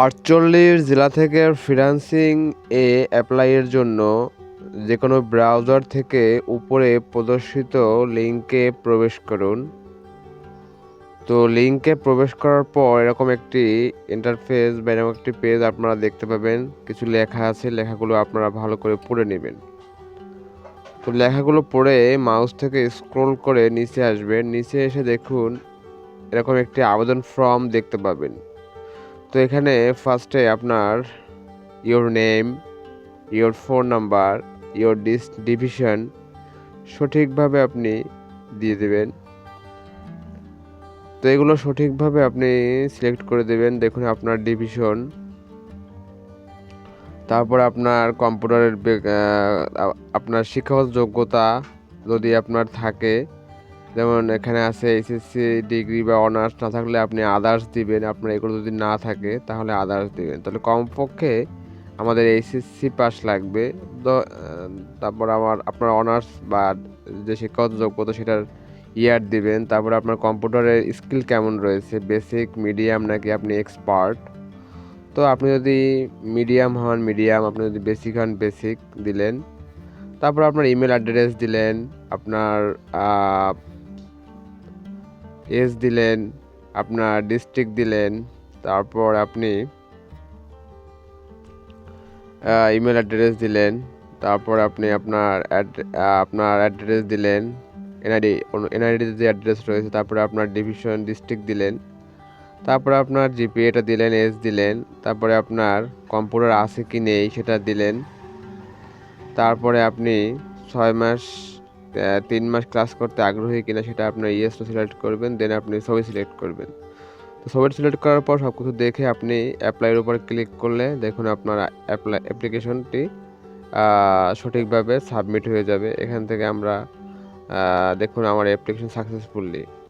আটচল্লিশ জেলা থেকে ফ্রিল্যান্সিং এ অ্যাপ্লাইয়ের জন্য যে কোনো ব্রাউজার থেকে উপরে প্রদর্শিত লিঙ্কে প্রবেশ করুন। তো লিঙ্কে প্রবেশ করার পর এরকম একটি ইন্টারফেস বা এরকম একটি পেজ আপনারা দেখতে পাবেন। কিছু লেখা আছে, লেখাগুলো আপনারা ভালো করে পড়ে নেবেন। তো লেখাগুলো পড়ে মাউস থেকে স্ক্রোল করে নিচে আসবেন। নিচে এসে দেখুন এরকম একটি আবেদন ফর্ম দেখতে পাবেন। তো এখানে ফার্স্টে আপনার your name your phone number your dish division সঠিকভাবে আপনি দিয়ে দেবেন। তো এগুলো সঠিকভাবে আপনি সিলেক্ট করে দেবেন। দেখুন আপনার ডিভিশন তারপর আপনার কম্পিউটারের আপনার শিক্ষাগত যোগ্যতা যদি আপনার থাকে যেমন এখানে আছে এইচএসসি ডিগ্রি বা অনার্স না থাকলে আপনি আদার্স দিবেন, আপনার এগুলো যদি না থাকে তাহলে আদার্স দিবেন। তাহলে কমপক্ষে আমাদের এইচএসসি পাস লাগবে। তারপর আমার, আপনার অনার্স বা যে শিক্ষাগত যোগ্যতা সেটার ইয়ার দিবেন। তারপর আপনার কম্পিউটারের স্কিল কেমন রয়েছে? বেসিক মিডিয়াম নাকি আপনি এক্সপার্ট তো আপনি যদি মিডিয়াম হন মিডিয়াম আপনি যদি বেসিক হন বেসিক দিলেন। তারপর আপনার ইমেল অ্যাড্রেস দিলেন, আপনার এজ দিলেন, আপনার ডিস্ট্রিক্ট দিলেন, তারপর আপনি ইমেল অ্যাড্রেস দিলেন, তারপর আপনি আপনার আপনার অ্যাড্রেস দিলেন এনআইডি এনআইডি যে অ্যাড্রেস রয়েছে, তারপরে আপনার ডিভিশন ডিস্ট্রিক্ট দিলেন, তারপরে আপনার জিপিএটা দিলেন এস দিলেন, তারপরে আপনার কম্পিউটার আছে কি নেই সেটা দিলেন, তারপরে আপনি ছয় মাস তিন মাস ক্লাস করতে আগ্রহী কিনা সেটা আপনার ইয়েসটা সিলেক্ট করবেন দেন আপনি ছবি সিলেক্ট করবেন। তো ছবি সিলেক্ট করার পর সব কিছু দেখে আপনি অ্যাপ্লাইয়ের উপর ক্লিক করলে দেখুন আপনার অ্যাপ্লাই অ্যাপ্লিকেশনটি সঠিকভাবে সাবমিট হয়ে যাবে। এখান থেকে আমরা দেখুন আমার অ্যাপ্লিকেশন সাকসেসফুলি